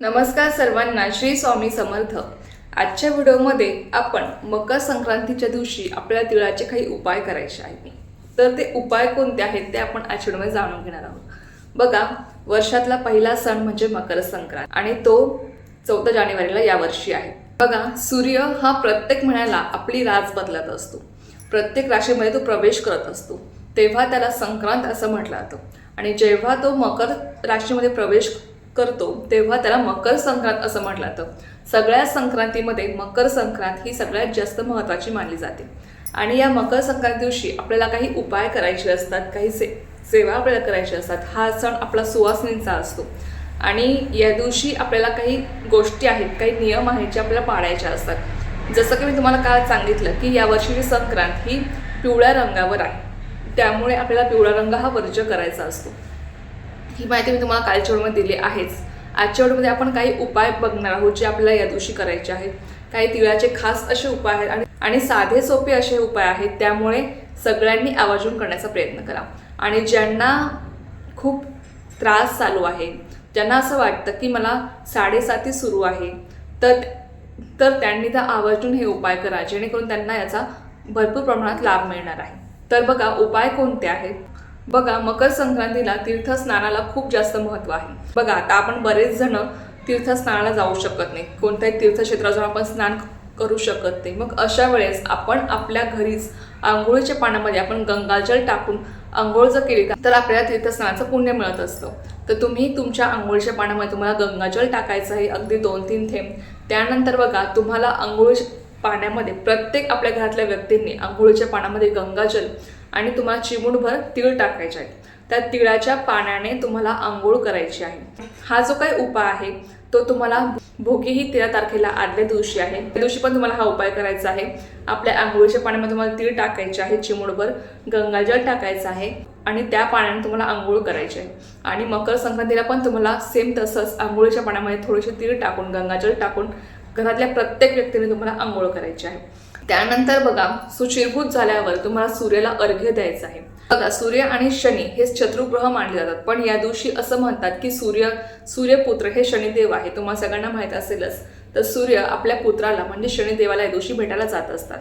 नमस्कार सर्वांना श्री स्वामी समर्थ. आजच्या व्हिडिओमध्ये आपण मकर संक्रांतीच्या दिवशी आपल्या तिळाचे काही उपाय करायचे आहेत. तर ते उपाय कोणते आहेत ते आपण आजच्या व्हिडिओमध्ये जाणून घेणार आहोत. बघा वर्षातला पहिला सण म्हणजे मकर संक्रांत आणि तो चौदा जानेवारीला यावर्षी आहे. बघा सूर्य हा प्रत्येक महिन्याला आपली राज बदलत असतो. प्रत्येक राशीमध्ये तो प्रवेश करत असतो. तेव्हा त्याला संक्रांत असं म्हटलं जातं. आणि जेव्हा तो मकर राशीमध्ये प्रवेश करतो तेव्हा त्याला मकर संक्रांत असं म्हटलं जातं. सगळ्या संक्रांतीमध्ये मकर संक्रांत ही सगळ्यात जास्त महत्त्वाची मानली जाते. आणि या मकर संक्रांती दिवशी आपल्याला काही उपाय करायचे असतात काही से सेवा आपल्याला करायचे असतात हा सण आपला सुवासनींचा असतो. आणि या दिवशी आपल्याला काही गोष्टी आहेत काही नियम आहेत जे आपल्याला पाळायच्या असतात. जसं की मी तुम्हाला काल सांगितलं की यावर्षीची संक्रांत ही पिवळ्या रंगावर आहे. त्यामुळे आपल्याला पिवळा रंग हा वर्ज्य करायचा असतो. ही माहिती मी तुम्हाला कालच्या व्हिडिओमध्ये दिली आहेच. आजच्या व्हिडिओमध्ये आपण काही उपाय बघणार आहोत जे आपल्याला या दिवशी करायचे आहेत. काही तिळाचे खास असे उपाय आहेत आणि आणि साधे सोपे असे उपाय आहेत त्यामुळे सगळ्यांनी आवाजून करण्याचा प्रयत्न करा. आणि ज्यांना खूप त्रास चालू आहे ज्यांना असं वाटतं की मला साडेसाती सुरू आहे तर तर त्यांनी तर आवर्जून हे उपाय करा जेणेकरून त्यांना याचा भरपूर प्रमाणात लाभ मिळणार आहे. तर बघा उपाय कोणते आहेत? बघा मकर संक्रांतीला तीर्थस्नानाला खूप जास्त महत्त्व आहे. बघा आता आपण बरेच जण तीर्थस्नानाला जाऊ शकत नाही. कोणत्याही तीर्थक्षेत्रात जाऊन आपण स्नान करू शकत नाही. मग अशा वेळेस आपण आपल्या घरीच आंघोळीच्या पाण्यामध्ये आपण गंगाजल टाकून आंघोळ जर केली तर आपल्याला तीर्थस्नानाचं पुण्य मिळत असतं. तर तुम्ही तुमच्या आंघोळीच्या पाण्यामध्ये तुम्हाला गंगाजल टाकायचं आहे अगदी दोन तीन थेंब. त्यानंतर बघा तुम्हाला आंघोळीच्या पाण्यामध्ये प्रत्येक आपल्या घरातल्या व्यक्तींनी आंघोळीच्या पाण्यामध्ये गंगाजल आणि तुम्हाला चिमूटभर तीळ टाकायचे आहेत. त्या तिळाच्या पाण्याने तुम्हाला आंघोळ करायची आहे. हा जो काही उपाय आहे तो तुम्हाला भोगी ही तेरा तारखेला आदल्या दिवशी आहे. त्या दिवशी पण तुम्हाला हा उपाय करायचा आहे. आपल्या आंघोळीच्या पाण्यामध्ये तुम्हाला तीळ टाकायचे आहे चिमूटभर गंगाजल टाकायचं आहे आणि त्या पाण्याने तुम्हाला आंघोळ करायची आहे. आणि मकर संक्रांतीला पण तुम्हाला सेम तसंच आंघोळीच्या पाण्यामध्ये थोडेसे तीळ टाकून गंगाजल टाकून घरातल्या प्रत्येक व्यक्तीने तुम्हाला आंघोळ करायची आहे. त्यानंतर बघा सुचिरभूत झाल्यावर तुम्हाला सूर्याला अर्घ्य द्यायचं आहे. बघा सूर्य आणि शनी हे शत्रुग्रह मानले जातात. पण या दिवशी असं म्हणतात की सूर्य सूर्यपुत्र हे शनिदेव आहे. तुम्हाला सगळ्यांना माहीत असेलच. तर सूर्य आपल्या पुत्राला म्हणजे शनिदेवाला या दिवशी भेटायला जात असतात.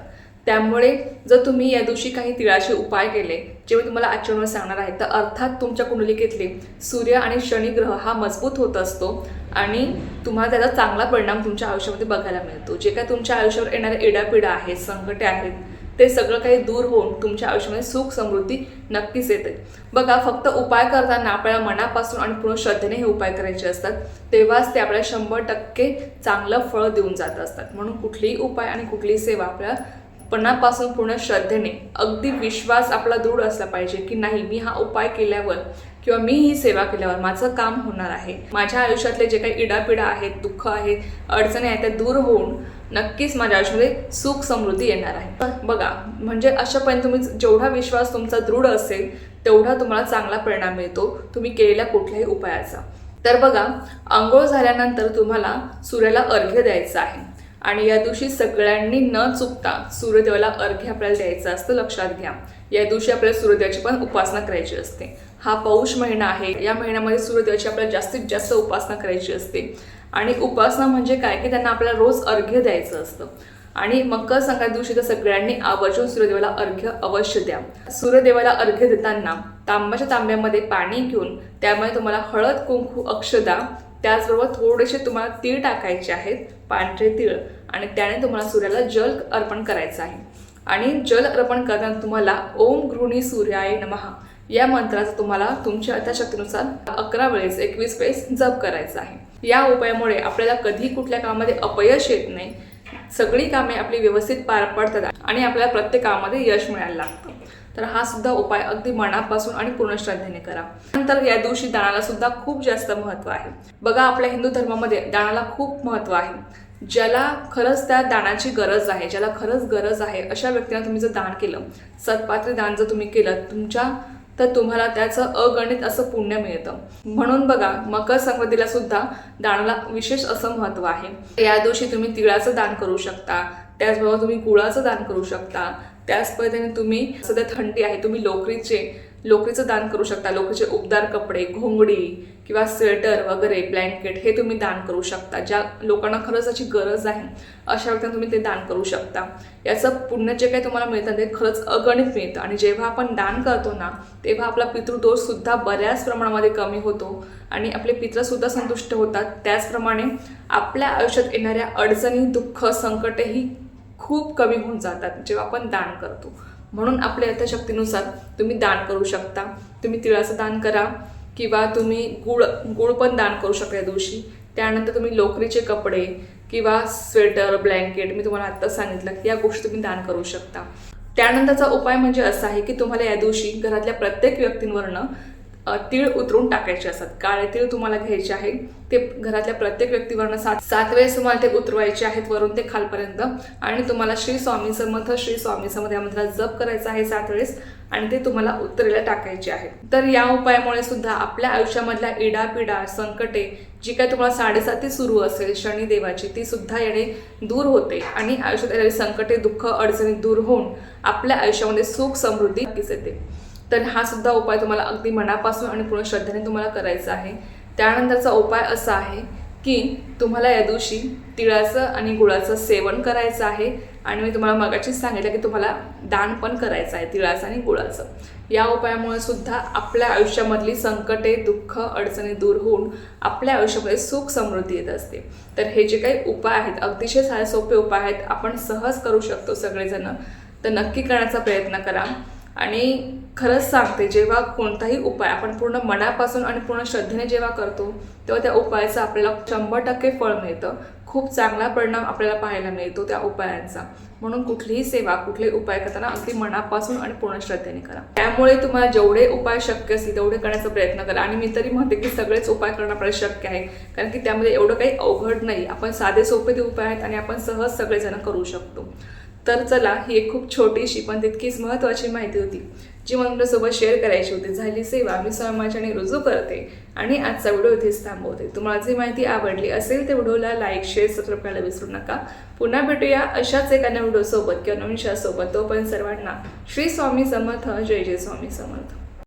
त्यामुळे जर तुम्ही या दिवशी काही तिळाचे उपाय केले जे मी तुम्हाला आजच्या सांगणार आहे तर अर्थात तुमच्या कुंडलिकेतले सूर्य आणि शनी ग्रह हा मजबूत होत असतो आणि तुम्हाला त्याचा चांगला परिणाम तुमच्या आयुष्यामध्ये बघायला मिळतो. जे काय तुमच्या आयुष्यावर येणाऱ्या इडापिडा आहेत संकटे आहेत ते सगळं काही दूर होऊन तुमच्या आयुष्यामध्ये सुख समृद्धी नक्कीच येते. बघा फक्त उपाय करताना आपल्याला मनापासून आणि पूर्ण श्रद्धेने हे उपाय करायचे असतात. तेव्हाच ते आपल्याला शंभर टक्के चांगलं फळ देऊन जात असतात. म्हणून कुठलीही उपाय आणि कुठलीही सेवा आपल्याला पणापासून पूर्ण श्रद्धेने. अगदी विश्वास आपला दृढ असला पाहिजे की नाही मी हा उपाय केल्यावर किंवा मी ही सेवा केल्यावर माझं काम होणार आहे. माझ्या आयुष्यातले जे काही इडापिडा आहेत दुःख आहेत अडचणी आहेत त्या दूर होऊन नक्कीच माझ्या आयुष्यामध्ये सुख समृद्धी येणार आहे. पण बघा म्हणजे अशापर्यंत तुम्ही जेवढा विश्वास तुमचा दृढ असेल तेवढा तुम्हाला चांगला परिणाम मिळतो तुम्ही केलेल्या कुठल्याही उपायाचा. तर बघा आंघोळ झाल्यानंतर तुम्हाला सूर्याला अर्घ्य द्यायचं आहे. आणि या दिवशी सगळ्यांनी न चुकता सूर्यदेवाला अर्घ्य आपल्याला द्यायचं असतं लक्षात घ्या. या दिवशी आपल्याला सूर्यदेवाची पण उपासना करायची असते. हा पौष महिना आहे. या महिन्यामध्ये सूर्यदेवाची आपल्याला जास्तीत जास्त उपासना करायची असते. आणि उपासना म्हणजे काय? की त्यांना आपल्याला रोज अर्घ्य द्यायचं असतं. आणि मकर संक्रांत दिवशी तर सगळ्यांनी आवर्जून सूर्यदेवाला अर्घ्य अवश्य द्या. सूर्यदेवाला अर्घ्य देताना तांब्याच्या तांब्यामध्ये पाणी घेऊन त्यामध्ये तुम्हाला हळद कुंकू अक्षदा त्याचबरोबर थोडेसे तुम्हाला तीळ टाकायचे आहेत पांढरे तीळ आणि त्याने तुम्हाला सूर्याला जल अर्पण करायचं आहे. आणि जल अर्पण करताना तुम्हाला ओम गृहिणी सूर्याय नमहा या मंत्राचा तुम्हाला तुमच्या यथाशक्तीनुसार अकरा वेळेस एकवीस वेळेस जप करायचा आहे. या उपायामुळे आपल्याला कधी कुठल्या कामामध्ये अपयश येत नाही. सगळी कामे आपली व्यवस्थित पार पडतात आणि आपल्याला प्रत्येक कामामध्ये यश मिळायला लागतं. तर हा सुद्धा उपाय अगदी मनापासून आणि पूर्ण श्रद्धेने करा. नंतर या दिवशी दानाला सुद्धा खूप जास्त महत्त्व आहे. बघा आपल्या हिंदू धर्मामध्ये दानाला खूप महत्त्व आहे. ज्याला खरंच त्या दानाची गरज आहे ज्याला खरंच गरज आहे अशा व्यक्तींना तुम्ही जर दान केलं सत्पात्री दान जर तुम्ही केलं तुमच्या तर तुम्हाला त्याचं अगणित असं पुण्य मिळतं. म्हणून बघा मकर संक्रांतीला सुद्धा दानाला विशेष असं महत्त्व आहे. या दिवशी तुम्ही तिळाचं दान करू शकता त्याचबरोबर तुम्ही गुळाचं दान करू शकता त्याच पद्धतीने तुम्ही सध्या थंडी आहे तुम्ही लोकरीचे लोकरीचं दान करू शकता लोकरीचे उबदार कपडे घोंगडी किंवा स्वेटर वगैरे ब्लँकेट हे तुम्ही दान करू शकता ज्या लोकांना खरंच त्याची गरज आहे अशा व्यक्तींना तुम्ही ते दान करू शकता. याचं पुण्य जे काही तुम्हाला मिळतं ते खरंच अगणित मिळतं आणि जेव्हा आपण दान करतो ना तेव्हा आपला पितृदोषसुद्धा बऱ्याच प्रमाणामध्ये कमी होतो आणि आपले पित्रसुद्धा संतुष्ट होतात. त्याचप्रमाणे आपल्या आयुष्यात येणाऱ्या अडचणी दुःख संकटेही खूप कमी होऊन जातात जेव्हा आपण दान करतो. म्हणून आपल्या यथाशक्तीनुसार तुम्ही दान करू शकता. तुम्ही तिळाचं दान करा किंवा तुम्ही गुळ गुळ पण दान करू शकता या दिवशी. त्यानंतर तुम्ही लोकरीचे कपडे किंवा स्वेटर ब्लँकेट मी तुम्हाला आत्ताच सांगितलं की या गोष्टी तुम्ही दान करू शकता. त्यानंतरचा उपाय म्हणजे असा आहे की तुम्हाला या दिवशी घरातल्या प्रत्येक व्यक्तींवरनं तीळ उतरून टाकायचे असतात. काळे तीळ तुम्हाला घ्यायचे आहे ते घरातल्या प्रत्येक व्यक्तीवरनं सात सात वेळेस तुम्हाला ते उतरवायचे आहेत वरून ते खालपर्यंत. आणि तुम्हाला श्री स्वामी समर्थ श्री स्वामी समर्थ या मंत्राला जप करायचा आहे सात वेळेस आणि ते तुम्हाला उत्तरेला टाकायचे आहे. तर या उपायामुळे सुद्धा आपल्या आयुष्यामधल्या इडापिडा संकटे जी काय तुम्हाला साडेसाती सुरू असेल शनिदेवाची ती सुद्धा येणे दूर होते. आणि आयुष्यात येणारी संकटे दुःख अडचणी दूर होऊन आपल्या आयुष्यामध्ये सुख समृद्धी येते. तर हा सुद्धा उपाय तुम्हाला अगदी मनापासून आणि पूर्ण श्रद्धेने तुम्हाला करायचा आहे. त्यानंतरचा उपाय असा आहे की तुम्हाला या दिवशी तिळाचं आणि गुळाचं सेवन करायचं आहे आणि मी तुम्हाला मगाशीच सांगितलं की तुम्हाला दान पण करायचं आहे तिळाचं आणि गुळाचं. या उपायामुळे सुद्धा आपल्या आयुष्यामधली संकटे दुःख अडचणी दूर होऊन आपल्या आयुष्यामध्ये सुख समृद्धी येत असते. तर हे जे काही उपाय आहेत अतिशय सारे सोपे उपाय आहेत आपण सहज करू शकतो सगळेजण. तर नक्की करण्याचा प्रयत्न करा. आणि खरंच सांगते जेव्हा कोणताही उपाय आपण पूर्ण मनापासून आणि पूर्ण श्रद्धेने जेव्हा करतो तेव्हा त्या उपायाचं आपल्याला शंभर टक्के फळ मिळतं. खूप चांगला परिणाम आपल्याला पाहायला मिळतो त्या उपायांचा. म्हणून कुठलीही सेवा कुठलेही उपाय करताना अगदी मनापासून आणि पूर्ण श्रद्धेने करा. त्यामुळे तुम्हाला जेवढे उपाय शक्य असतील तेवढे करण्याचा प्रयत्न करा. आणि मी तरी म्हणते की सगळेच उपाय करणं आपल्याला शक्य आहे. कारण की त्यामध्ये एवढं काही अवघड नाही. आपण साधे सोपे ते उपाय आहेत आणि आपण सहज सगळेजण करू शकतो. तर चला ही एक खूप छोटीशी पण तितकीच महत्त्वाची माहिती होती जी मला तुमच्यासोबत शेअर करायची होती. झाली सेवा मी समाजाने रुजू करते आणि आजचा व्हिडिओ इथेच थांबवते. तुम्हाला जी माहिती आवडली असेल त्या व्हिडिओला लाईक शेअर सबस्क्राईब करायला विसरू नका. पुन्हा भेटूया अशाच एका नवीन व्हिडिओसोबत किंवा नवीन तो पण सर्वांना श्री स्वामी समर्थ जय जय स्वामी समर्थ.